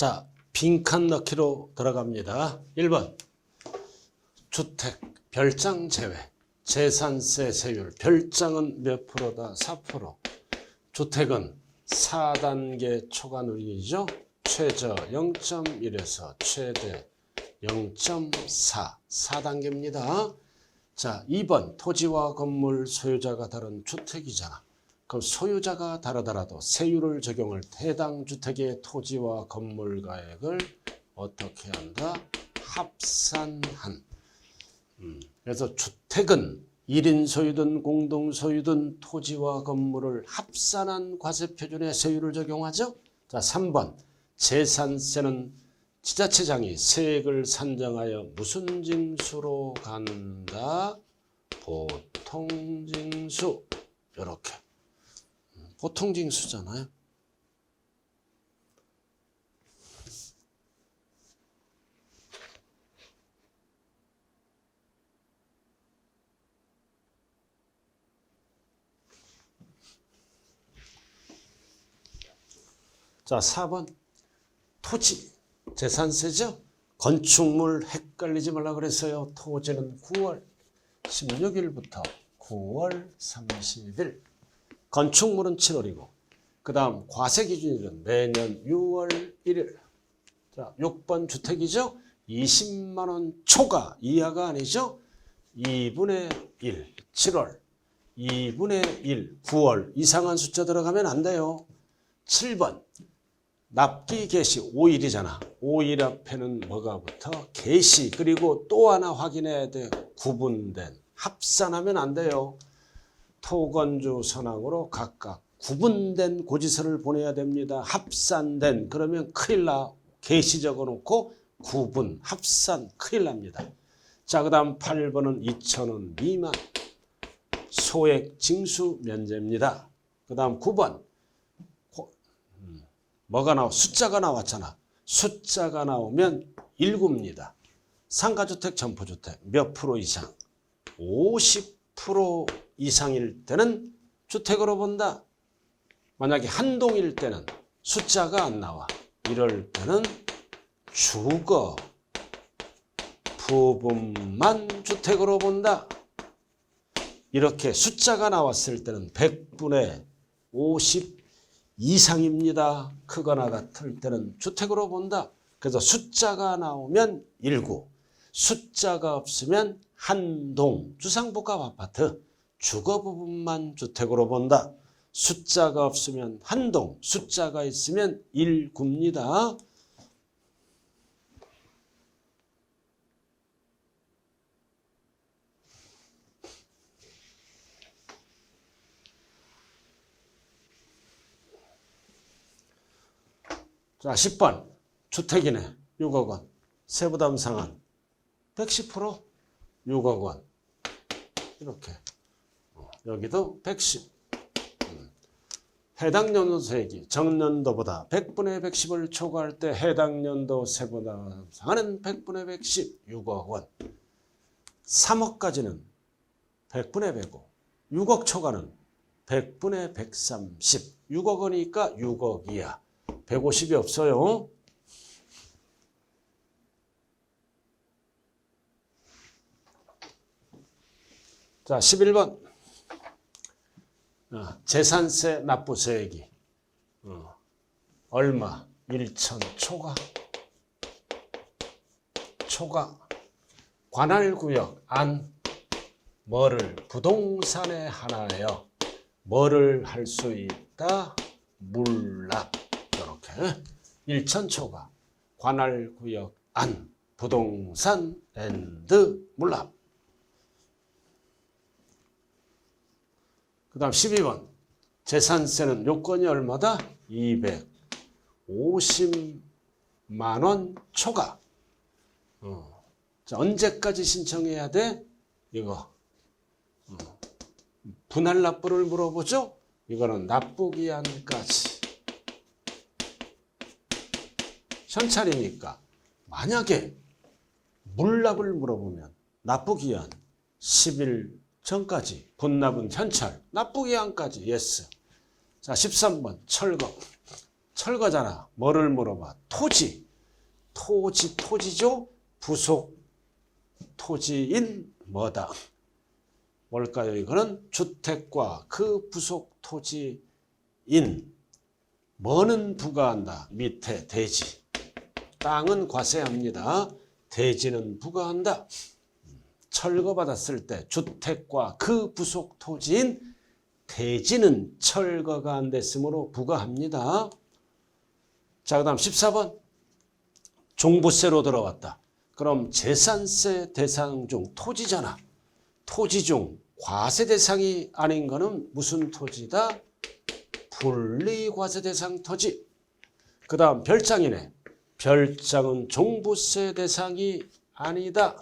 자, 빈칸 넣기로 들어갑니다. 1번. 주택 별장 제외. 재산세 세율 별장은 몇 프로다? 4%. 주택은 4단계 초과 누리기죠. 최저 0.1에서 최대 0.4. 4단계입니다. 자, 2번 토지와 건물 소유자가 다른 주택이잖아. 그럼 소유자가 다르더라도 세율을 적용할 해당 주택의 토지와 건물 가액을 어떻게 한다? 합산한. 음, 그래서 주택은 1인 소유든 공동 소유든 토지와 건물을 합산한 과세 표준의 세율을 적용하죠. 자, 3번 재산세는 지자체장이 세액을 산정하여 무슨 징수로 간다? 보통징수. 이렇게. 보통 징수잖아요. 자, 4번. 토지. 재산세죠? 건축물 헷갈리지 말라 그랬어요. 토지는 9월 16일부터 9월 30일. 건축물은 7월이고 그 다음 과세 기준일은 매년 6월 1일. 자 6번 주택이죠? 20만 원 초과 이하가 아니죠? 2분의 1 7월. 2분의 1 9월. 이상한 숫자 들어가면 안 돼요. 7번. 납기 개시 5일이잖아. 5일 앞에는 뭐가 붙어? 개시. 그리고 또 하나 확인해야 돼. 구분된 합산하면 안 돼요 토건주 선항으로 각각 구분된 고지서를 보내야 됩니다. 합산된 그러면 큰일 나. 개시 적어놓고 구분, 합산 큰일 납니다. 자, 그 다음 8번은 2천원 미만 소액 징수 면제입니다. 그 다음 9번 음, 뭐가 나와? 숫자가 나왔잖아. 숫자가 나오면 1구입니다. 상가주택, 점포주택 몇 프로 이상? 50% 이상일 때는 주택으로 본다. 만약에 한 동일 때는 숫자가 안 나와. 이럴 때는 주거 부분만 주택으로 본다. 이렇게 숫자가 나왔을 때는 100분의 50 이상입니다. 크거나 같을 때는 주택으로 본다. 그래서 숫자가 나오면 1구, 숫자가 없으면 한동, 주상복합 아파트, 주거 부분만 주택으로 본다. 숫자가 없으면 한동, 숫자가 있으면 1구입니다. 자, 10번. 주택이네. 6억 원. 세부담 상한. 110% 6억 원. 이렇게. 어, 여기도 110. 음. 해당 연도 세액이 정년도보다 100분의 110을 초과할 때 해당 연도 세부담 상한은 100분의 110, 6억 원. 3억까지는 100분의 105. 6억 초과는 100분의 130. 6억 원이니까 6억 이하. 150이 없어요. 자, 11번. 어, 재산세 납부세액이 어, 얼마? 1천 초과. 초과. 관할구역 안 뭐를 부동산에 하나요. 뭐를 할 수 있다? 물납. 이렇게 1천 초과. 관할구역 안 부동산 앤드 물납. 그 다음 12번. 재산세는 요건이 얼마다? 250만 원 초과. 어. 자, 언제까지 신청해야 돼? 이거. 어. 분할 납부를 물어보죠? 이거는 납부기한까지. 현찰이니까. 만약에 물납을 물어보면 납부기한 10일 전까지 분납은 현찰, 납부기한까지 예스. 자, 13번 철거. 철거잖아. 뭐를 물어봐? 토지. 토지, 토지죠? 부속 토지인 뭐다? 뭘까요? 이거는 주택과 그 부속 토지인 뭐는 부과한다. 밑에 대지. 땅은 과세합니다. 대지는 부과한다. 철거받았을 때 주택과 그 부속 토지인 대지는 철거가 안 됐으므로 부과합니다. 자, 그 다음 14번. 종부세로 들어왔다. 그럼 재산세 대상 중 토지잖아. 토지 중 과세 대상이 아닌 거는 무슨 토지다? 분리과세 대상 토지. 그 다음 별장이네. 별장은 종부세 대상이 아니다.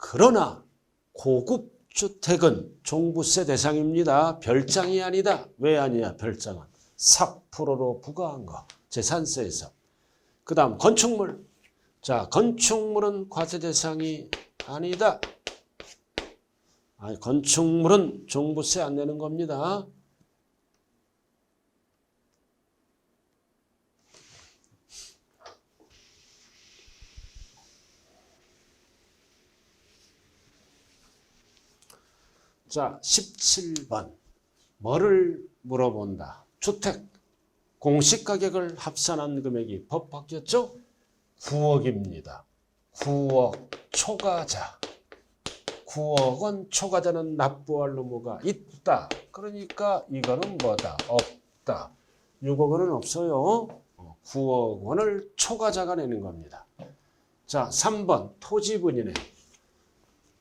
그러나 고급 주택은 종부세 대상입니다. 별장이 아니다. 왜 아니야? 별장은 4%로 부과한 거. 재산세에서. 그 다음 건축물. 자, 건축물은 과세 대상이 아니다. 아니, 건축물은 종부세 안 내는 겁니다. 자, 17번. 뭐를 물어본다? 주택. 공시가격을 합산한 금액이 법 바뀌었죠? 9억입니다. 9억 초과자. 9억 원 초과자는 납부할 의무가 있다. 그러니까 이거는 뭐다? 없다. 6억 원은 없어요. 9억 원을 초과자가 내는 겁니다. 자, 3번 토지분이네.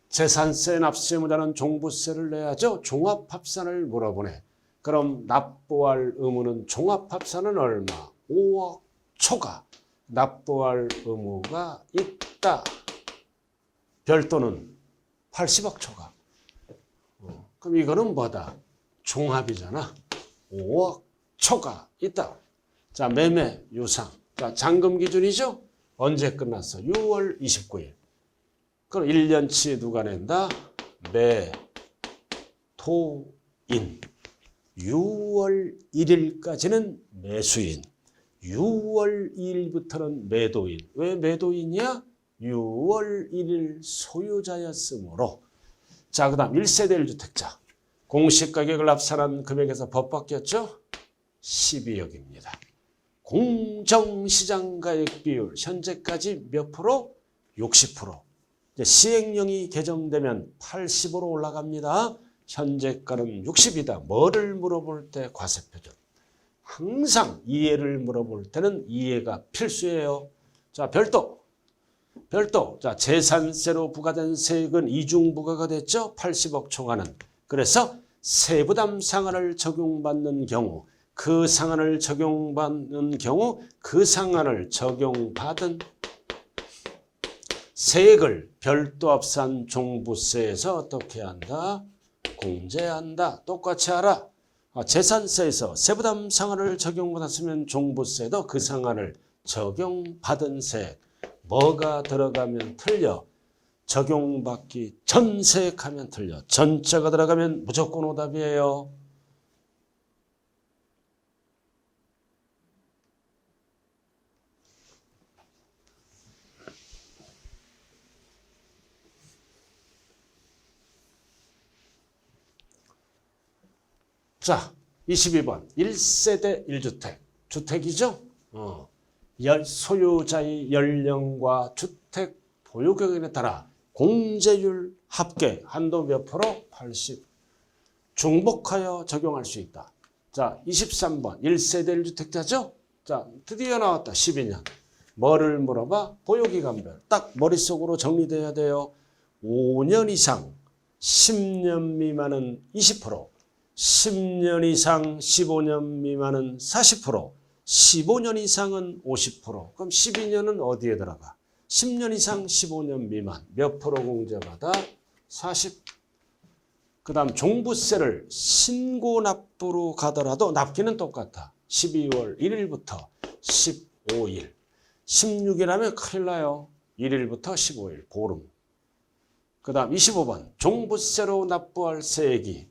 재산세 납세 의무자는 종부세를 내야죠. 종합합산을 물어보네. 그럼 납부할 의무는 종합합산은 얼마? 5억 초과. 납부할 의무가 있다. 별도는 80억 초과. 어, 그럼 이거는 뭐다? 종합이잖아. 5억 초과 있다. 자, 매매 유상. 자, 잔금 기준이죠? 언제 끝났어? 6월 29일. 그럼 1년치 누가 낸다? 매, 토, 인. 6월 1일까지는 매수인. 6월 2일부터는 매도인. 왜 매도인이야? 6월 1일 소유자였으므로. 자, 그 다음 1세대 1주택자. 공시가격을 합산한 금액에서 법 바뀌었죠? 12억입니다. 공정시장가액 비율 현재까지 몇 프로? 60%. 시행령이 개정되면 80으로 올라갑니다. 현재가는 60이다. 뭐를 물어볼 때 과세표준. 항상 이해를 물어볼 때는 이해가 필수예요. 자, 별도. 별도. 자, 재산세로 부과된 세액은 이중 부과가 됐죠. 80억 초과는. 그래서 세부담 상한을 적용받는 경우 그 상한을 적용받는 경우 그 상한을 적용받은 세액을 별도 합산 종부세에서 어떻게 한다? 공제한다. 똑같이 알아. 아, 재산세에서 세부담 상한을 적용받았으면 종부세도 그 상한을 적용받은 세액. 뭐가 들어가면 틀려? 적용받기 전 세액하면 틀려. 전자가 들어가면 무조건 오답이에요. 자, 22번. 1세대 1주택. 주택이죠? 어. 열, 소유자의 연령과 주택 보유 경험에 따라 공제율 합계 한도 몇 프로? 80. 중복하여 적용할 수 있다. 자, 23번. 1세대 1주택자죠? 자, 드디어 나왔다. 12년. 뭐를 물어봐? 보유기간별. 딱 머릿속으로 정리돼야 돼요. 5년 이상, 10년 미만은 20%. 10년 이상 15년 미만은 40%, 15년 이상은 50%. 그럼 12년은 어디에 들어가? 10년 이상 15년 미만 몇 프로 공제받아? 40. 그 다음 종부세를 신고 납부로 가더라도 납기는 똑같아. 12월 1일부터 15일. 16일하면 큰일 나요. 1일부터 15일 보름. 그 다음 25번 종부세로 납부할 세액이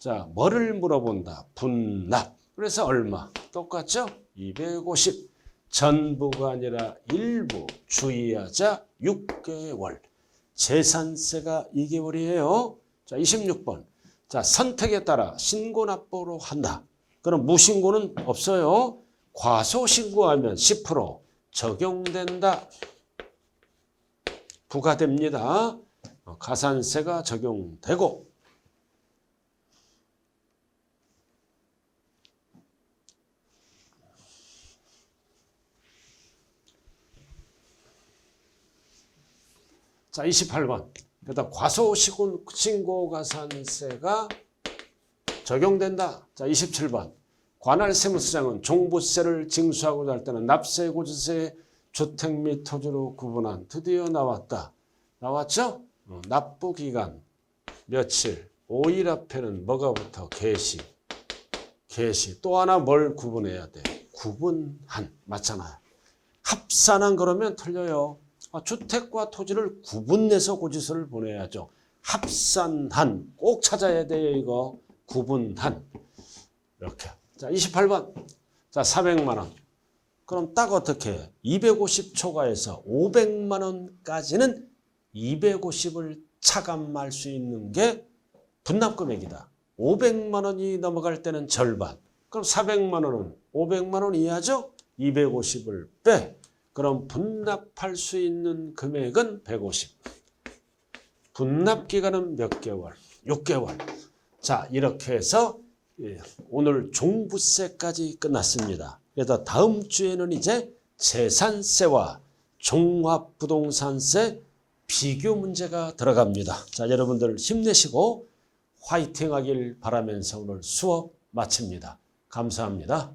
자, 뭐를 물어본다? 분납. 그래서 얼마? 똑같죠? 250. 전부가 아니라 일부 주의하자 6개월. 재산세가 2개월이에요. 자, 26번. 자, 선택에 따라 신고 납부로 한다. 그럼 무신고는 없어요. 과소 신고하면 10% 적용된다. 부과됩니다. 어, 가산세가 적용되고 자, 28번. 그다음 과소 신고- 신고 가 산세가 적용된다. 자, 27번. 관할 세무서장은 종부세를 징수하고자 할 때는 납세, 고지세, 주택 및 토지로 구분한 드디어 나왔다. 나왔죠? 어, 납부 기간 며칠, 5일 앞에는 뭐가 붙어? 개시. 개시. 또 하나 뭘 구분해야 돼? 구분한. 맞잖아요. 합산한 그러면 틀려요. 아, 주택과 토지를 구분내서 고지서를 보내야죠. 합산한. 꼭 찾아야 돼요, 이거. 구분한. 이렇게. 자, 28번. 자, 400만 원. 그럼 딱 어떻게 해? 250 초과해서 500만 원까지는 250을 차감할 수 있는 게 분납 금액이다. 500만 원이 넘어갈 때는 절반. 그럼 400만 원은 500만 원 이하죠? 250을 빼. 그럼 분납할 수 있는 금액은 150. 분납 기간은 몇 개월? 6개월. 자, 이렇게 해서 예, 오늘 종부세까지 끝났습니다. 그래서 다음 주에는 이제 재산세와 종합부동산세 비교 문제가 들어갑니다. 자, 여러분들 힘내시고 화이팅 하길 바라면서 오늘 수업 마칩니다. 감사합니다.